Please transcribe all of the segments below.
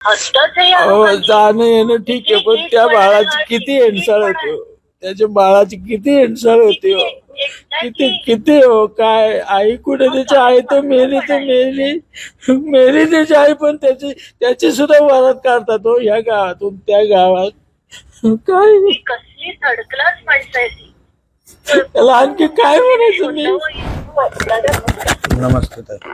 लोकांची. जाणं येणं ठीक आहे पण त्या बाळाची किती हेंडसाळ होती हो. त्याच्या बाळाची किती हेंडसाळ होती हो? किती किती हो? काय? आई कुठे? त्याची आई तर मेली तर मेली. मेली त्याची आई पण त्याची त्याची सुद्धा वरात काढतात हो ह्या गावातून त्या गावात. काय? ती कसली थर्ड क्लास माणसं आहे ती. त्याला आणखी काय म्हणायचं मी? दादा, नमस्ते ताई.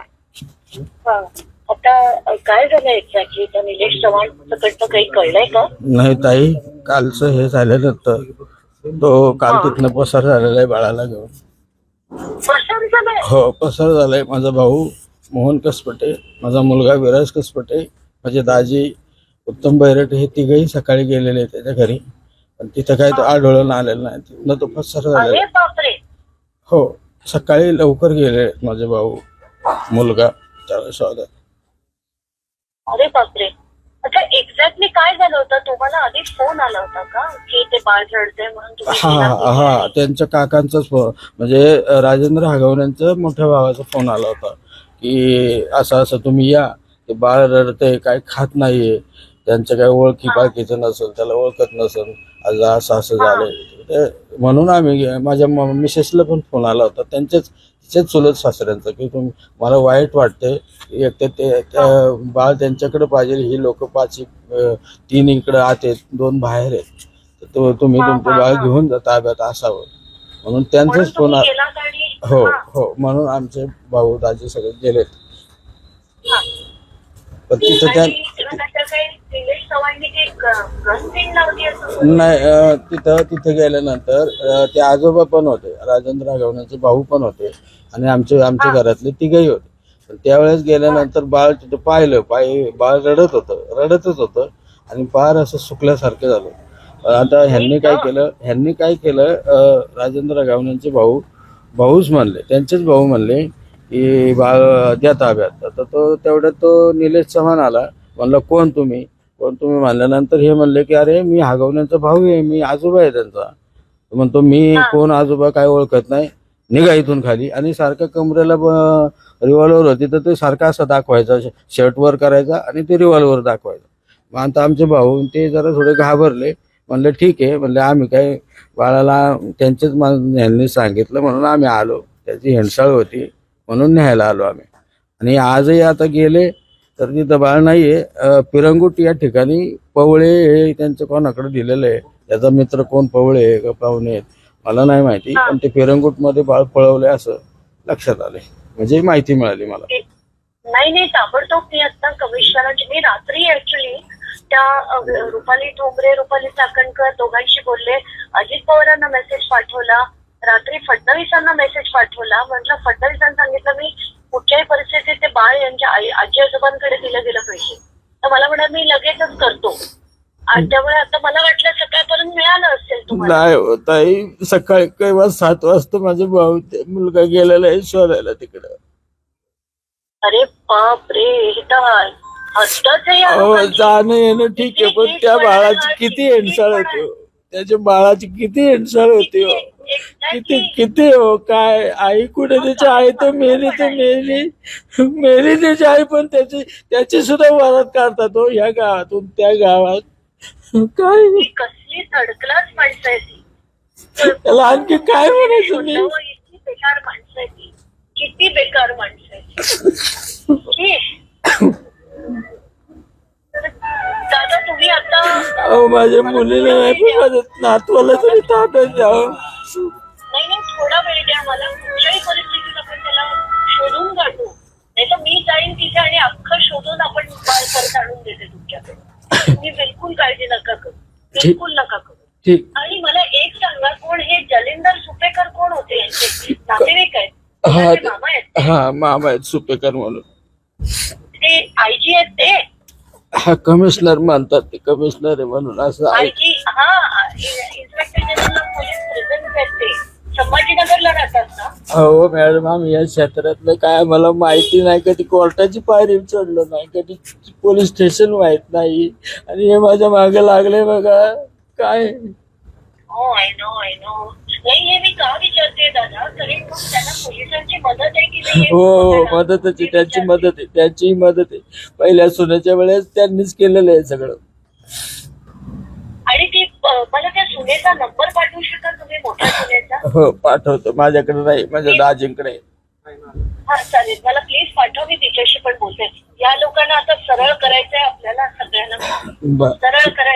हा. आता काय झालं एक्झॅक्टली त्या निलेश चव्हाण कडनं काही कळलंय का? नाही ताई कालचं हे झाल्यानंतर तो काल हा. तिथनं पसार झालेला आहे बाळाला घेऊन. झालंय? हो पसार झालाय माझा भाऊ मोहन कसपटे माझा मुलगा विराज कसपटे माझे दाजी उत्तम बैरट हे तिघही सकाळी गेलेले त्याच्या घरी. पण तिथं काही तो आढळून आलेला नाही. तिथनं तो पसार झालेला अरे आहे. बापरे! हो सकाळी लवकर गेले माझे भाऊ मुलगा त्याला शोधात अरे बापरे. अच्छा एक्झॅक्टली काय झालं होतं? तुम्हाला आधीच फोन आला होता का? की ते बाळ रडतंय म्हणून तुम्ही हा हा? हा. त्यांच्या काकांचाच फोन म्हणजे राजेंद्र हागवण्यांचा मोठ्या भावाचा फोन आला होता. की असं असं तुम्ही या. ते बाळ रडतंय काय खात नाहीये. त्यांच्या काय ओळखी पाळखीचं नसेल त्याला ओळखत नसेल. आज असं असं झालंय ते म्हणून आम्ही माझ्या मिसेसला पण फोन आला होता. त्यांच्याच तिच्याच चुलत सासऱ्यांचा की तुम्ही मला वाईट वाटते एक तर ते बाळ त्यांच्याकडे पाहिजे ही लोक पाच तीन इकडे आत आहेत दोन बाहेर आहेत. तर तुम्ही तुमचं बाळ. घेऊन जा ताब्यात असावं. म्हणून त्यांचाच फोन हो हा, म्हणून आमचे भाऊ दाजी सगळे गेलेत. पण तिथं त्या नाही तिथं तिथं गेल्यानंतर ते आजोबा पण होते राजेंद्र राघवण्याचे भाऊ पण होते आणि आमचे आमच्या घरातले तिघही होते. पण त्यावेळेस गेल्यानंतर बाळ तिथं पाहिलं पाय बाळ रडत होतं रडतच होतं आणि फार असं सुकल्यासारखं झालं. आता ह्यांनी काय केलं ह्यांनी काय केलं राजेंद्र राघवण्याचे भाऊ भाऊच म्हणले त्यांचेच भाऊ म्हणले की बाळ द्या ताब्यात. तर तो तेवढ्यात तो निलेश चव्हाण आला. म्हणलं कोण तुम्ही? कोण तुम्ही म्हणल्यानंतर हे म्हणले की अरे मी हागवण्याचा भाऊ आहे मी आजोबा आहे त्यांचा. म्हणतो मी. कोण आजोबा काय ओळखत नाही निघा इथून खाली. आणि सारखं कमरेला रिव्हॉल्वर होती तर ते सारखं असं दाखवायचा शर्ट वर करायचा आणि ते रिव्हॉल्वर दाखवायचं. मग आता आमचे भाऊ ते जरा थोडे घाबरले. म्हणले ठीक आहे. म्हणले आम्ही काय बाळाला त्यांचेच मा- यांनी सांगितलं म्हणून आम्ही आलो. त्याची हेंडसाळ होती म्हणून न्यायला आलो आम्ही. आणि आजही आता गेले तर तिथं बाळ नाहीये. अं, पिरंगुट या ठिकाणी पवळे हे त्यांचं कोणाकडे दिलेलं आहे? त्याचा मित्र कोण पवळे आहे का पाहुणे आहेत? मला नाही माहिती. पण ते पिरंगुटमध्ये बाळ पळवले असं लक्षात आले म्हणजे माहिती मिळाली मला. नाही नाही ताबडतोब मी आता कमिशनरांची मी रात्री ऍक्च्युली त्या रुपाली ठोंबरे रुपाली चाकणकर दोघांशी बोलले. अजित पवारांना मेसेज पाठवला. रात्री फडणवीसांना मेसेज पाठवला. म्हटलं फडणवीसांनी सांगितलं मी कुठच्याही परिस्थितीत ते बाळ यांच्या आई आजी आजोबांकडे दिलं गेलं पाहिजे तर मला म्हणा मी लगेचच करतो. आणि त्यामुळे आता मला वाटलं सकाळपर्यंत मिळालं असेल तुम्हाला. नाही हो ताई सकाळी केव्हा सात वाजता माझा भाऊ ते मुलगा गेलेला आहे शोधायला तिकडं. अरे बाप रे हे तर हसतच आहे या अहो लोकांची. जाणं येणं ठीक आहे पण त्या बाळाची किती हेंडसाळ होती हो. त्याच्या बाळाची किती हेंडसाळ होती हो. किती किती हो काय? आई कुठे त्याची आई तर मेली तर मेली. मेली त्याची आई पण त्याची त्याची सुद्धा वरात काढतात हो ह्या गावातून त्या गावात. काय? कसली थर्ड क्लास माणसं आहे ती. त्याला आणखी काय म्हणायचं मी? इतकी बेकार माणसं आहे ती. किती बेकार माणसं आहे ती. छी. दादा तुम्ही आता अहो माझ्या मुलीला नाही पण माझ्या नातवाला तरी ताब्यात द्यावं नाही थोडा वेळ द्या मला. कुठल्याही परिस्थितीत आपण त्याला शोधून काढू. नाही तर मी जाईन तिथे आणि अख्खं शोधून आपण परत आणून देते तुमच्याकडे तुम्ही बिलकुल काळजी नका करू. बिलकुल नका करू. आणि मला एक सांगा कोण हे जलिंदर सुपेकर कोण होते यांचे? नातेवाईक आहेत. हा मामा आहेत. हा मामा आहेत सुपेकर म्हणून. ते आयजी आहेत ते? हा कमिशनर म्हणतात ते कमिशनर आहे म्हणून असं आयजी हा inspector general of police present आहेत ते. संभाजीनगरला राहतात ना? हो मॅडम आम्ही या क्षेत्रातलं काय मला माहिती नाही. कधी कोर्टाची पायरी चढलो नाही कधी पोलीस स्टेशन माहीत नाही. आणि हे माझ्या मागे लागले बघा. काय? हो आय नो आय नो नाही हे मी का विचारते दादा? कारण मग त्यांना पोलिसांची मदत आहे की नाही हे हो हो आहे त्यांची. मदत आहे त्यांचीही मदत आहे. पहिल्या सुनाच्या वेळेस त्यांनीच केलेलं आहे सगळं. मला त्या सुनेचा नंबर पाठवू शकाल तुम्ही? मोठ्या सुनेचा? हो पाठवतो. माझ्याकडे नाही माझ्या दाजींकडे. हा चालेल. मला प्लीज पाठव मी तिच्याशी पण बोलते. या लोकांना आता सरळ करायचंय आपल्याला सगळ्यांना. बर. सरळ करायचंय.